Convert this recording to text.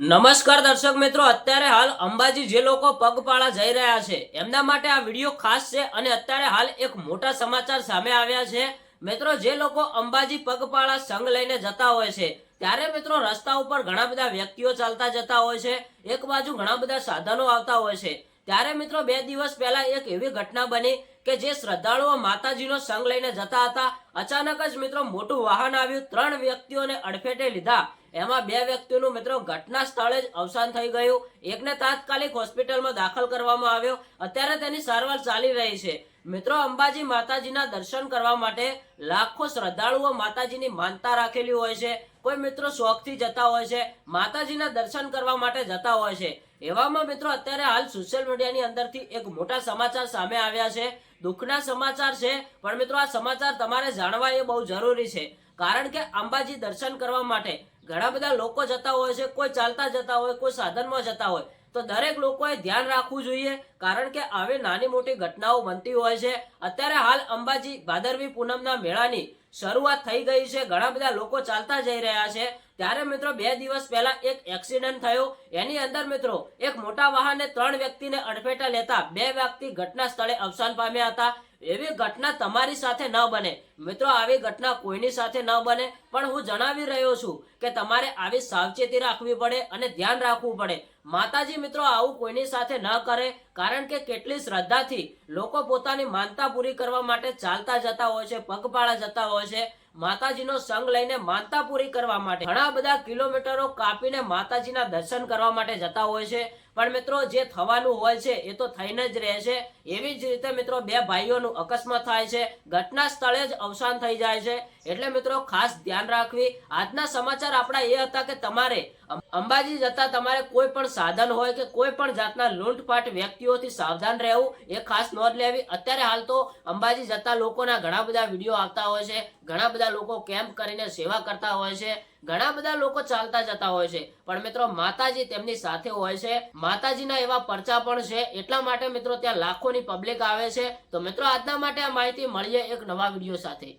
નમસ્કાર દર્શક મિત્રો, અત્યારે હાલ અંબાજી જે લોકો પગપાળા જઈ રહ્યા છે, એમના માટે આ વીડિયો ખાસ છે અને અત્યારે હાલ એક મોટા સમાચાર સામે આવ્યા છે. મિત્રો, જે લોકો અંબાજી પગપાળા સંઘ લઈને જતા હોય છે, ત્યારે મિત્રો રસ્તા ઉપર ઘણા બધા વ્યક્તિઓ ચાલતા જતા હોય છે. એક બાજુ ઘણા બધા સાધનો આવતા હોય છે. ત્યારે મિત્રો બે દિવસ પહેલા એક એવી ઘટના બની કે જે શ્રદ્ધાળુઓ માતાજીનો સંગ લઈને જતા હતા. અચાનક જ મિત્રો મોટું વાહન આવ્યું. ત્રણ વ્યક્તિઓને અડફેટે લીધા. એમાં બે વ્યક્તિઓનું મિત્રો ઘટના સ્થળે જ અવસાન થઈ ગયું. એકને તાત્કાલિક હોસ્પિટલમાં દાખલ કરવામાં આવ્યો. અત્યારે તેની સારવાર ચાલી રહી છે. મિત્રો અંબાજી માતાજીના દર્શન કરવા માટે લાખો શ્રદ્ધાળુઓ માતાજીની માનતા રાખેલી હોય છે. કોઈ મિત્રો શોખથી જતા હોય છે. માતાજીના દર્શન કરવા માટે જતા હોય છે. એવામાં મિત્રો અત્યારે હાલ સોશિયલ મીડિયાની અંદરથી એક મોટા સમાચાર સામે આવ્યા છે. દુઃખના સમાચાર છે, પણ મિત્રો આ સમાચાર તમારે જાણવા એ બહુ જરૂરી છે. કારણ કે અંબાજી દર્શન કરવા માટે ઘણા બધા લોકો જતા હોય છે, કોઈ ચાલતા જતા હોય, કોઈ સાધનમાં જતા હોય. તો દરેક લોકોએ ધ્યાન રાખવું જોઈએ, કારણ કે આવી નાની મોટી ઘટનાઓ બનતી હોય છે. અત્યારે હાલ અંબાજી ભાદરવી પૂનમના મેળાની શરૂઆત થઈ ગઈ છે. ઘણા બધા લોકો ચાલતા જઈ રહ્યા છે. ત્યારે મિત્રો બે દિવસ પહેલા એક એક્સિડન્ટ થયો. એની અંદર મિત્રો એક મોટા વાહને ત્રણ વ્યક્તિને અડફેટા લેતા બે વ્યક્તિ ઘટના સ્થળે અવસાન પામ્યા હતા. એવી ઘટના તમારી સાથે ન બને. મિત્રો, આવી ઘટના કોઈની સાથે ન બને, પણ હું જણાવી રહ્યો છું કે તમારે આવી સાવચેતી રાખવી પડે અને ધ્યાન રાખવું પડે. માતાજી, મિત્રો, આવું કોઈની સાથે ન કરે, કારણ કે કેટલી શ્રદ્ધાથી લોકો પોતાની માનતા પૂરી કરવા માટે ચાલતા જતા હોય છે, પગપાળા જતા હોય છે. માતાજીનો સંગ લઈને માનતા પૂરી કરવા માટે ઘણા બધા કિલોમીટરો કાપીને માતાજીના દર્શન કરવા માટે જતા હોય છે. પણ મિત્રો, જે થવાનું હોય છે, એ તો થઈને જ રહે છે. એવી જ રીતે મિત્રો, બે ભાઈઓનું અકસ્માત થાય છે. ઘટના સ્થળે જ અવસાન થઈ જાય છે. એટલે મિત્રો, ખાસ ધ્યાન રાખવી. આજના સમાચાર આપણા એ હતા કે તમારે. અંબાજી જતા તમારે કોઈ પણ સાધન હોય કે કોઈ પણ જાતના લૂંટફાટ વ્યક્તિઓથી સાવધાન રહેવું એ ખાસ નોંધ લેવી. અત્યારે હાલ તો અંબાજી જતા લોકોના ઘણા બધા વીડિયો આવતા હોય છે, ઘણા બધા લોકો કેમ્પ કરીને સેવા કરતા હોય છે, ઘણા બધા લોકો ચાલતા જતા હોય છે. પણ મિત્રો માતાજી તેમની સાથે હોય છે. માતાજીના એવા પરચા પણ છે. એટલા માટે મિત્રો ત્યાં લાખોની પબ્લિક આવે છે. તો મિત્રો આજના માટે આ માહિતી મળીએ એક નવા વીડિયો સાથે.